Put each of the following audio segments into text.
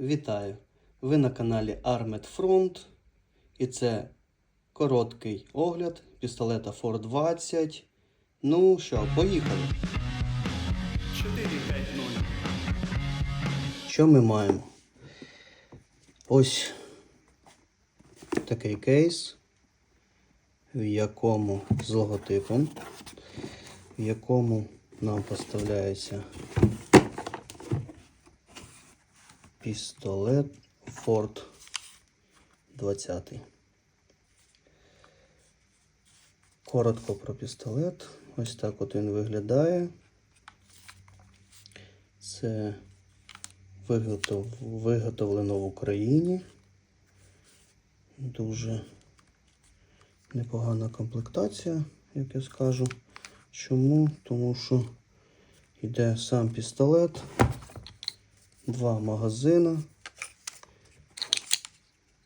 Вітаю! Ви на каналі Armed Front і це короткий огляд пістолета Ford 20. Ну що, поїхали. 4-5-0. Що ми маємо? Ось такий кейс, в якому з логотипом, в якому нам поставляється пістолет Ford 20. Коротко про пістолет. Ось так от він виглядає. Це виготов... виготовлено в Україні. Дуже непогана комплектація, як я скажу. Чому? Тому що йде сам пістолет, два магазина,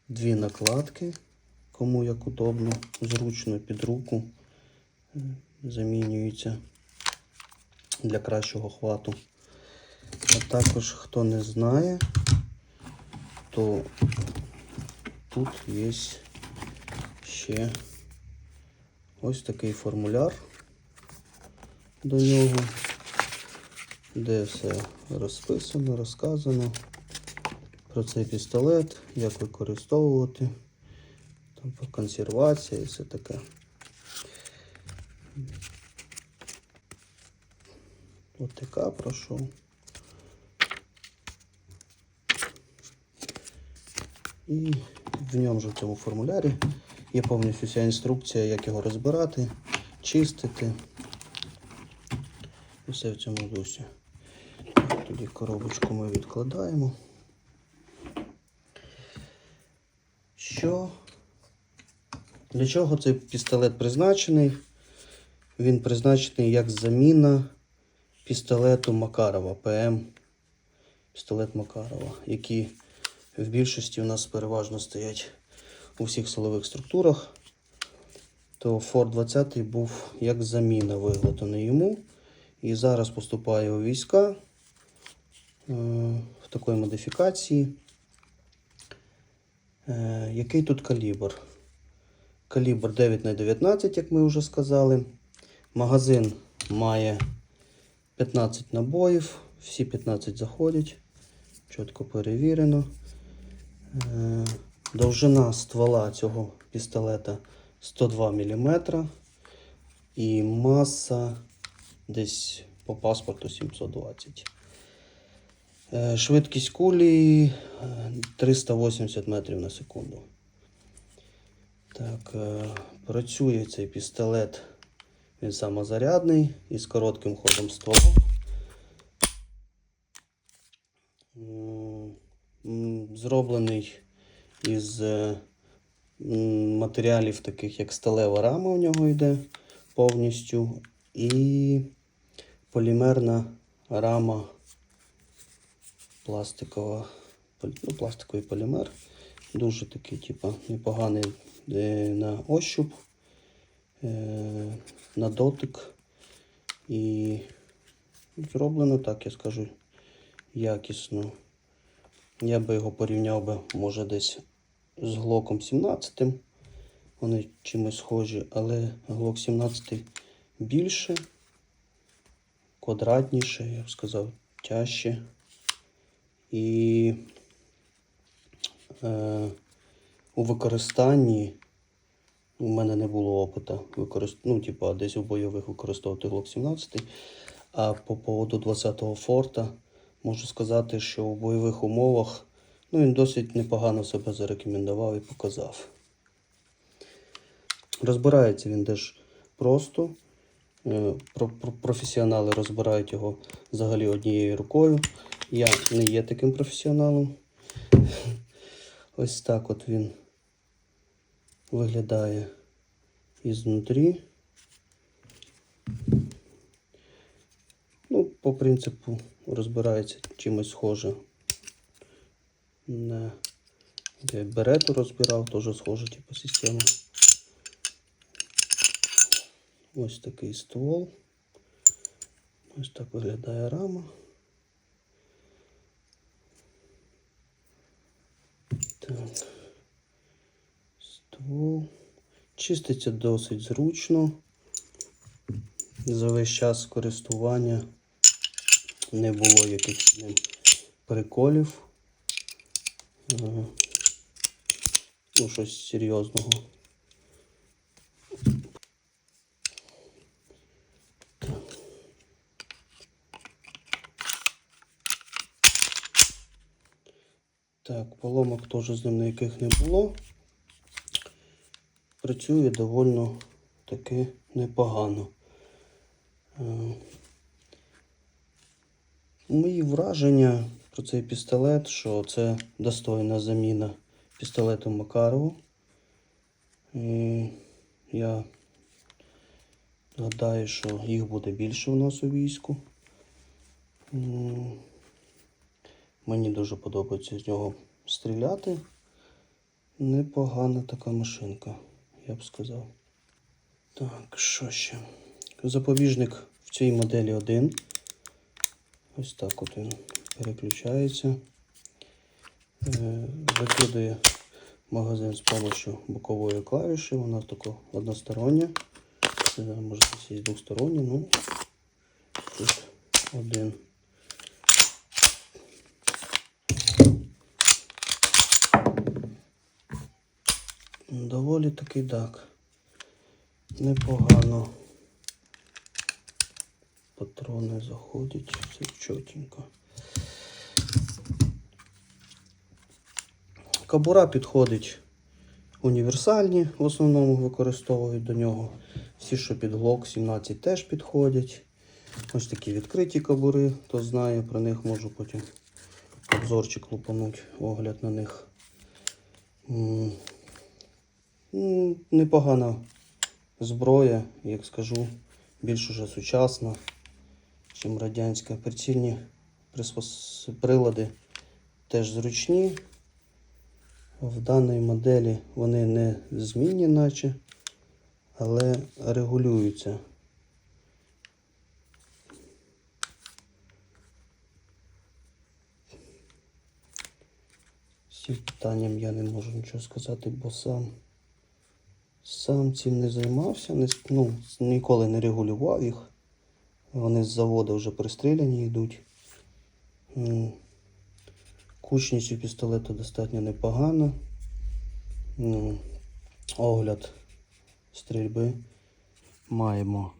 дві накладки, кому як удобно, зручно під руку е, замінюється для кращого хвату. А також, хто не знає, то тут є ще ось такий формуляр до нього, де все розписано, розказано про цей пістолет, як використовувати, там по консервації і все таке. ОТК пройшов. І в ньому же в цьому формулярі є повністю вся інструкція, як його розбирати, чистити. І все в цьому дусі. Тоді коробочку ми відкладаємо. Що? Для чого цей пістолет призначений? Він призначений як заміна пістолету Макарова ПМ. Пістолет Макарова, який в більшості у нас переважно стоять у всіх силових структурах, то Ford 20 був як заміна виготовлений йому. І зараз поступає у війська в такої модифікації. Е, який тут калібр? Калібр 9х19, як ми вже сказали. Магазин має 15 набоїв, всі 15 заходять, чітко перевірено. Е, Довжина ствола цього пістолета 102 мм і маса десь по паспорту 720. Е, Швидкість кулі е, 380 метрів на секунду. Так, е, працює цей пістолет. Він самозарядний і з коротким ходом ствола. Зроблений із е, матеріалів, таких як сталева рама у нього йде повністю. І полімерна рама пластикова, ну, пластиковий полімер. Дуже такий, типу, непоганий е, на ощуп, е, на дотик. І зроблено так, я скажу, якісно. Я би його порівняв би, може, десь з Глоком 17. Вони чимось схожі, але Глок 17 більше, квадратніше, я б сказав, тяжче. І е, у використанні у мене не було опиту використ... ну, типу, десь у бойових використовувати Глок 17. А по поводу 20-го форта можу сказати, що у бойових умовах ну, він досить непогано себе зарекомендував і показав. Розбирається він теж просто. Е, про- про- Професіонали розбирають його взагалі однією рукою. Я не є таким професіоналом. Ось так от він виглядає ізнутрі. Ну, по принципу розбирається чимось схоже на берету розбирав, теж схожа типу система. Ось такий ствол. Ось так виглядає рама. Так. Чиститься досить зручно. За весь час користування не було якихось ним приколів. Е, Ну, щось серйозного. Так, поломок теж з ним ніяких не було. Працює доволі таки непогано. Е, Мої враження про цей пістолет, що це достойна заміна пістолету Макарову. І я гадаю, що їх буде більше у нас у війську. Мені дуже подобається з нього стріляти. Непогана така машинка, я б сказав. Так, що ще? Запобіжник в цій моделі один. Ось так от він переключається. Е, Викидує магазин з допомогою бокової клавіші. Вона така одностороння. Це може і двостороння, ну тут один. Доволі таки так. Непогано. Патрони заходять, все чотенько. Кабура підходить універсальні, в основному використовують до нього. Всі, що під Glock 17 теж підходять. Ось такі відкриті кабури, хто знає, про них можу потім обзорчик лупануть, огляд на них. М, Непогана зброя, як скажу, більш уже сучасна, ніж радянська. Прицільні прилади теж зручні. В даній моделі вони не змінні, наче, але регулюються. Цим питанням я не можу нічого сказати, бо сам, сам цим не займався, не, ну, ніколи не регулював їх. Вони з заводу вже пристріляні йдуть. Кучність у пістолету достатньо непогана. Ну, огляд стрільби. Маємо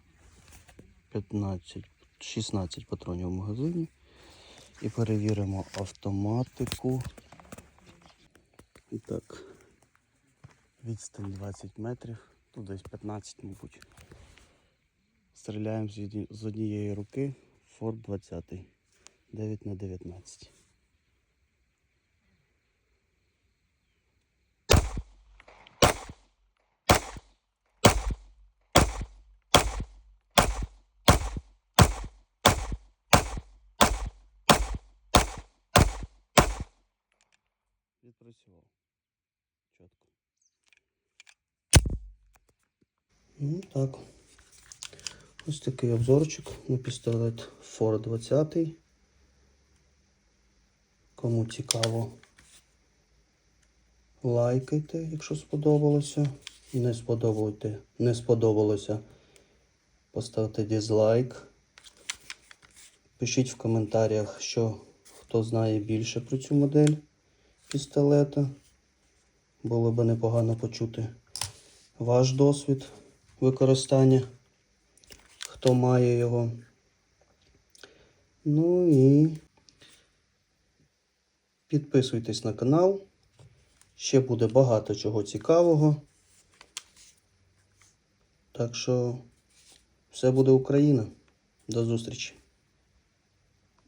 15, 16 патронів в магазині. І перевіримо автоматику. І так, відстань 20 метрів, тут десь 15, мабуть. Стріляємо з однієї руки Форд 20 9 на 19. Відпрацював. Чітко. Ну так. Ось такий обзорчик на пістолет Ford 20. Кому цікаво, лайкайте, якщо сподобалося. Не сподобалося, не сподобалося. Поставте дизлайк. Пишіть в коментарях, що хто знає більше про цю модель пістолета. Було би непогано почути ваш досвід використання, хто має його. Ну і підписуйтесь на канал. Ще буде багато чого цікавого. Так що все буде Україна. До зустрічі!